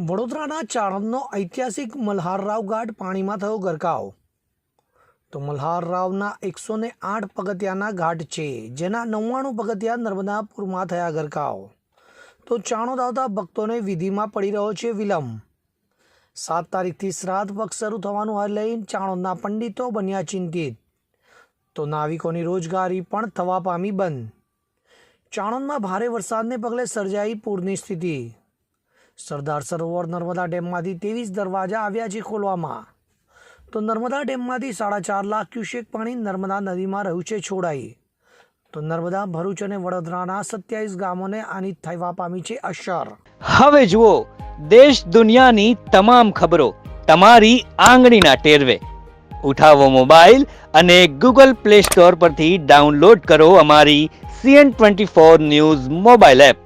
વડોદરાના ચાણંદનો ઐતિહાસિક મલ્હારરાવ ઘાટ પાણીમાં થયો ગરકાવ. તો મલ્હારરાવના એકસો ને આઠ પગથિયાના ઘાટ છે, જેના નવ્વાણું પગથિયા નર્મદાપુરમાં થયા ગરકાવ. તો ચાણોદ આવતા ભક્તોને વિધિમાં પડી રહ્યો છે વિલંબ. સાત તારીખથી શ્રાદ્ધ પક્ષ શરૂ થવાનું હોય લઈને ચાણોદના પંડિતો બન્યા ચિંતિત. તો નાવિકોની રોજગારી પણ થવા પામી બંધ. ચાણોદમાં ભારે વરસાદને પગલે સર્જાઈ પૂરની સ્થિતિ. સરદાર સરોવર નર્મદા ડેમમાંથી ત્રેવીસ દરવાજા આવ્યા છે ખોલવામાં. તો નર્મદા ડેમમાંથી સાડા ચાર લાખ ક્યુસેક પાણી નર્મદા નદીમાં રહ્યું છે છોડાઈ. તો નર્મદા, ભરૂચ અને વડોદરાના સત્યાવીસ ગામોને આની થવા પામી છે અસર. હવે જુઓ, દેશ દુનિયાની તમામ ખબરો તમારી આંગળીના ટેરવે. ઉઠાવો મોબાઈલ અને ગૂગલ પ્લે સ્ટોર પરથી ડાઉનલોડ કરો અમારી CN twenty four news mobile app.